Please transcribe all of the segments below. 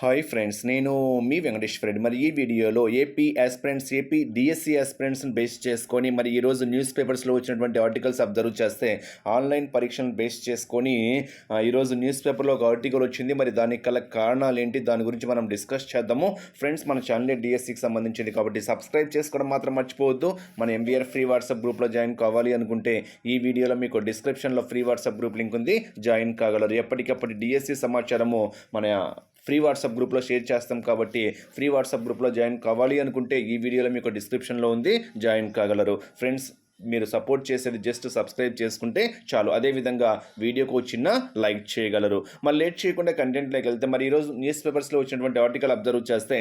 Hi friends నేను మీ Venkatesh friend. మరి ఈ వీడియోలో ఏపీ ఆస్పిరెంట్స్ ఏపీ డిఎస్సి ఆస్పిరెంట్స్ని బేస్ చేసుకొని మరి ఈరోజు న్యూస్ పేపర్స్లో వచ్చినటువంటి ఆర్టికల్స్ అబ్జర్వ్ చేస్తే ఆన్లైన్ పరీక్షలను బేస్ చేసుకొని ఈరోజు న్యూస్ పేపర్లో ఒక ఆర్టికల్ వచ్చింది. మరి దానికి గల కారణాలు ఏంటి? దాని గురించి మనం డిస్కస్ చేద్దాము. ఫ్రెండ్స్ మన ఛానల్ డిఎస్సికి సంబంధించింది కాబట్టి సబ్స్క్రైబ్ చేసుకోవడం మాత్రం మర్చిపోవద్దు. మన ఎంబీఆర్ ఫ్రీ వాట్సాప్ గ్రూప్లో జాయిన్ కావాలి అనుకుంటే ఈ వీడియోలో మీకు డిస్క్రిప్షన్లో ఫ్రీ వాట్సాప్ గ్రూప్ లింక్ ఉంది. జాయిన్ కాగలరు. ఎప్పటికప్పటి డిఎస్సి సమాచారము మన ఫ్రీ వాట్సాప్ గ్రూప్లో షేర్ చేస్తాం కాబట్టి ఫ్రీ వాట్సాప్ గ్రూప్లో జాయిన్ కావాలి అనుకుంటే ఈ వీడియోలో మీకు డిస్క్రిప్షన్లో ఉంది జాయిన్ కాగలరు. ఫ్రెండ్స్ మీరు సపోర్ట్ చేసేది జస్ట్ సబ్స్క్రైబ్ చేసుకుంటే చాలు. అదేవిధంగా వీడియోకు ఒక చిన్న లైక్ చేయగలరు. మరి లేట్ చేయకుండా కంటెంట్లోకి వెళ్తే మరి ఈరోజు న్యూస్ పేపర్స్లో వచ్చినటువంటి ఆర్టికల్ అబ్జర్వ్ చేస్తే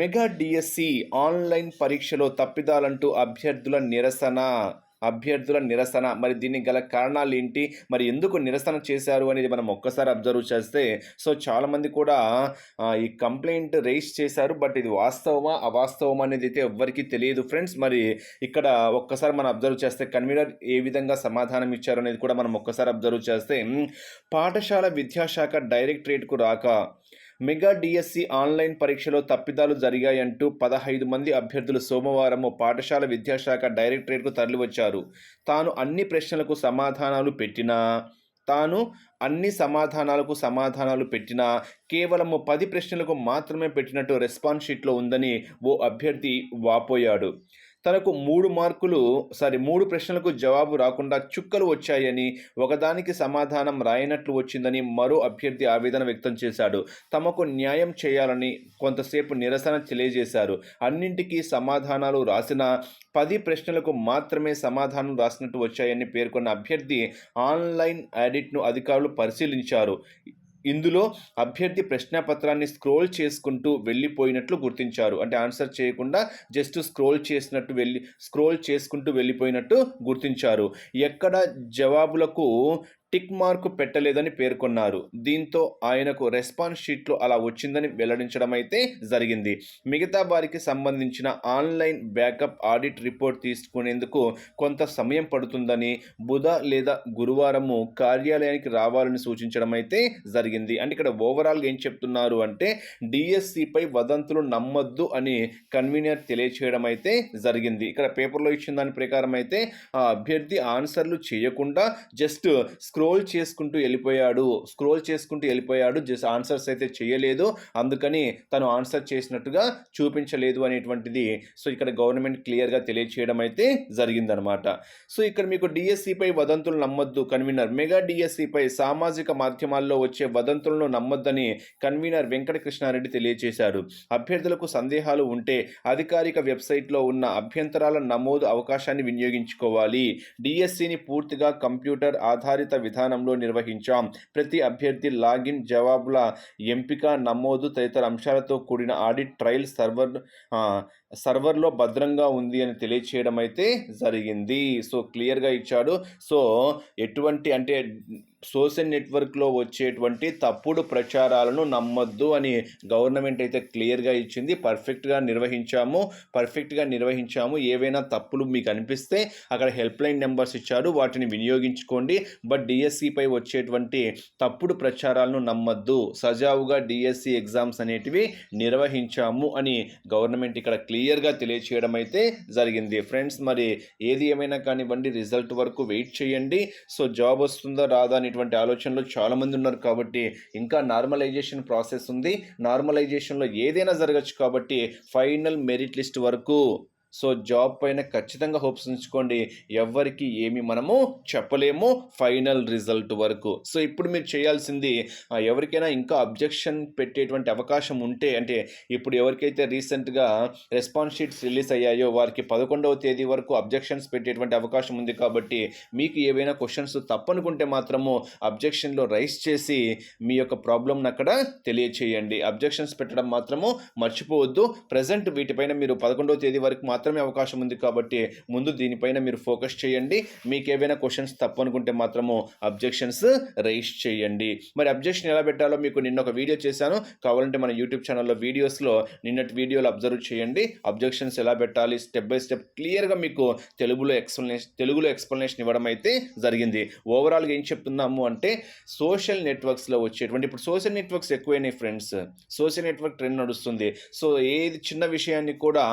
మెగా డిఎస్సి ఆన్లైన్ పరీక్షలో తప్పిదాలంటూ అభ్యర్థుల నిరసన. అభ్యర్థుల నిరసన. మరి దీనికి గల కారణాలు ఏంటి? మరి ఎందుకు నిరసన చేశారు అనేది మనం ఒక్కసారి అబ్జర్వ్ చేస్తే సో చాలామంది కూడా ఈ కంప్లైంట్ రేస్ చేశారు బట్ ఇది వాస్తవమా? అవాస్తవమా అనేది అయితే ఎవ్వరికీ తెలియదు ఫ్రెండ్స్. మరి ఇక్కడ ఒక్కసారి మనం అబ్జర్వ్ చేస్తే కన్వీనర్ ఏ విధంగా సమాధానం ఇచ్చారు అనేది కూడా మనం ఒక్కసారి అబ్జర్వ్ చేస్తే పాఠశాల విద్యాశాఖ డైరెక్టరేట్కు రాక మెగా డిఎస్సి ఆన్లైన్ పరీక్షలో తప్పిదాలు జరిగాయంటూ పదహైదు మంది అభ్యర్థులు సోమవారం పాఠశాల విద్యాశాఖ డైరెక్టరేట్కు తరలివచ్చారు. తాను అన్ని ప్రశ్నలకు సమాధానాలు పెట్టినా తాను అన్ని సమాధానాలకు సమాధానాలు పెట్టినా కేవలము పది ప్రశ్నలకు మాత్రమే పెట్టినట్టు రెస్పాన్స్ షీట్లో ఉందని ఓ అభ్యర్థి వాపోయాడు. తనకు మూడు మార్కులు సారీ మూడు ప్రశ్నలకు జవాబు రాకుండా చుక్కలు వచ్చాయని ఒకదానికి సమాధానం రాయనట్లు వచ్చిందని మరో అభ్యర్థి ఆవేదన వ్యక్తం చేశాడు. తమకు న్యాయం చేయాలని కొంతసేపు నిరసన తెలియజేశారు. అన్నింటికీ సమాధానాలు రాసిన పది ప్రశ్నలకు మాత్రమే సమాధానం రాసినట్టు వచ్చాయని పేర్కొన్న అభ్యర్థి ఆన్లైన్ ఆడిట్ను అధికారులు పరిశీలించారు. ఇందులో అభ్యర్థి ప్రశ్నపత్రాన్ని స్క్రోల్ చేసుకుంటూ వెళ్ళిపోయినట్లు గుర్తించారు. అంటే ఆన్సర్ చేయకుండా జస్ట్ స్క్రోల్ చేసినట్టు వెళ్ళి స్క్రోల్ చేసుకుంటూ వెళ్ళిపోయినట్టు గుర్తించారు. ఎక్కడ జవాబులకు టిక్ మార్కు పెట్టలేదని పేర్కొన్నారు. దీంతో ఆయనకు రెస్పాన్స్ షీట్లో అలా వచ్చిందని వెల్లడించడం అయితే జరిగింది. మిగతా వారికి సంబంధించిన ఆన్లైన్ బ్యాకప్ ఆడిట్ రిపోర్ట్ తీసుకునేందుకు కొంత సమయం పడుతుందని బుధ లేదా గురువారము కార్యాలయానికి రావాలని సూచించడం అయితే జరిగింది. అంటే ఇక్కడ ఓవరాల్గా ఏం చెప్తున్నారు అంటే డిఎస్సిపై వదంతులు నమ్మొద్దు అని కన్వీనర్ తెలియచేయడం అయితే జరిగింది. ఇక్కడ పేపర్లో ఇచ్చిన దాని ప్రకారం అయితే ఆ అభ్యర్థి ఆన్సర్లు చేయకుండా జస్ట్ స్క్రోల్ చేసుకుంటూ వెళ్ళిపోయాడు. స్క్రోల్ చేసుకుంటూ వెళ్ళిపోయాడు. జస్ట్ ఆన్సర్స్ అయితే చేయలేదు. అందుకని తను ఆన్సర్ చేసినట్టుగా చూపించలేదు అనేటువంటిది సో ఇక్కడ గవర్నమెంట్ క్లియర్గా తెలియచేయడం అయితే జరిగిందనమాట. సో ఇక్కడ మీకు డిఎస్సిపై వదంతులు నమ్మొద్దు. కన్వీనర్ మెగా డిఎస్సిపై సామాజిక మాధ్యమాల్లో వచ్చే వదంతులను నమ్మొద్దని కన్వీనర్ వెంకటకృష్ణారెడ్డి తెలియజేశారు అభ్యర్థులకు సందేహాలు ఉంటే అధికారిక వెబ్సైట్లో ఉన్న అభ్యంతరాల నమోదు అవకాశాన్ని వినియోగించుకోవాలి. డిఎస్సిని పూర్తిగా కంప్యూటర్ ఆధారిత విధానంలో నిర్వహించాం. ప్రతి అభ్యర్థి లాగిన్ జవాబుల ఎంపిక నమోదు తదితర అంశాలతో కూడిన ఆడిట్ ట్రయల్ సర్వర్ సర్వర్లో భద్రంగా ఉంది అని తెలియచేయడం అయితే జరిగింది. సో క్లియర్గా ఇచ్చాడు. సో ఎటువంటి అంటే సోషల్ నెట్వర్క్లో వచ్చేటువంటి తప్పుడు ప్రచారాలను నమ్మొద్దు అని గవర్నమెంట్ అయితే క్లియర్గా ఇచ్చింది. పర్ఫెక్ట్గా నిర్వహించాము. పర్ఫెక్ట్గా నిర్వహించాము. ఏవైనా తప్పులు మీకు అనిపిస్తే అక్కడ హెల్ప్ లైన్ నెంబర్స్ ఇచ్చారు. వాటిని వినియోగించుకోండి. బట్ డిఎస్సిపై వచ్చేటువంటి తప్పుడు ప్రచారాలను నమ్మొద్దు. సజావుగా డిఎస్సి ఎగ్జామ్స్ అనేటివి నిర్వహించాము అని గవర్నమెంట్ ఇక్కడ క్లియర్గా తెలియచేయడం అయితే జరిగింది. ఫ్రెండ్స్ మరి ఏది ఏమైనా కానివ్వండి రిజల్ట్ వరకు వెయిట్ చేయండి. సో జాబ్ వస్తుందా రాదా అని అనేటువంటి ఆలోచనలో చాలామంది ఉన్నారు కాబట్టి ఇంకా నార్మలైజేషన్ ప్రాసెస్ ఉంది. నార్మలైజేషన్లో ఏదైనా జరగచ్చు కాబట్టి ఫైనల్ మెరిట్ లిస్ట్ వరకు సో జాబ్ పైన ఖచ్చితంగా హోప్స్ ఉంచుకోండి. ఎవరికి ఏమి మనము చెప్పలేము ఫైనల్ రిజల్ట్ వరకు. సో ఇప్పుడు మీరు చేయాల్సింది ఎవరికైనా ఇంకా అబ్జెక్షన్ పెట్టేటువంటి అవకాశం ఉంటే అంటే ఇప్పుడు ఎవరికైతే రీసెంట్గా రెస్పాన్స్ షీట్స్ రిలీజ్ అయ్యాయో వారికి పదకొండవ తేదీ వరకు అబ్జెక్షన్స్ పెట్టేటువంటి అవకాశం ఉంది కాబట్టి మీకు ఏవైనా క్వశ్చన్స్ తప్పనుకుంటే మాత్రము అబ్జెక్షన్లో రైస్ చేసి మీ యొక్క ప్రాబ్లమ్ని అక్కడ తెలియచేయండి. అబ్జెక్షన్స్ పెట్టడం మాత్రము మర్చిపోవద్దు. ప్రజెంట్ వీటిపైన మీరు పదకొండవ తేదీ వరకు మాత్రం మాత్రమే అవకాశం ఉంది కాబట్టి ముందు దీనిపైన మీరు ఫోకస్ చేయండి. మీకు ఏవైనా క్వశ్చన్స్ తప్పనుకుంటే మాత్రము అబ్జెక్షన్స్ రైజ్ చేయండి. మరి అబ్జెక్షన్ ఎలా పెట్టాలో మీకు నిన్న ఒక వీడియో చేశాను. కావాలంటే మన యూట్యూబ్ ఛానల్లో వీడియోస్లో నిన్నటి వీడియోలు అబ్జర్వ్ చేయండి. అబ్జెక్షన్స్ ఎలా పెట్టాలి? స్టెప్ బై స్టెప్ క్లియర్గా మీకు తెలుగులో ఎక్స్ప్లెనేషన్ తెలుగులో ఎక్స్ప్లెనేషన్ ఇవ్వడం అయితే జరిగింది. ఓవరాల్గా ఏం చెప్తున్నాము అంటే సోషల్ నెట్వర్క్స్లో వచ్చేటువంటి ఇప్పుడు సోషల్ నెట్వర్క్స్ ఎక్కువైనాయి ఫ్రెండ్స్ సోషల్ నెట్వర్క్ ట్రెండ్ నడుస్తుంది. సో ఏది చిన్న విషయాన్ని కూడా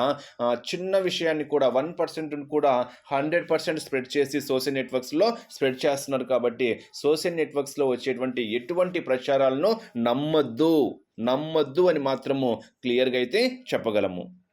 చిన్న విషయాన్ని కూడా వన్ పర్సెంట్ కూడా హండ్రెడ్ పర్సెంట్ స్ప్రెడ్ చేసి సోషల్ నెట్వర్క్స్లో స్ప్రెడ్ చేస్తున్నారు కాబట్టి సోషల్ నెట్వర్క్స్లో వచ్చేటువంటి ఎటువంటి ప్రచారాలను నమ్మద్దు నమ్మద్దు అని మాత్రము క్లియర్గా అయితే చెప్పగలము.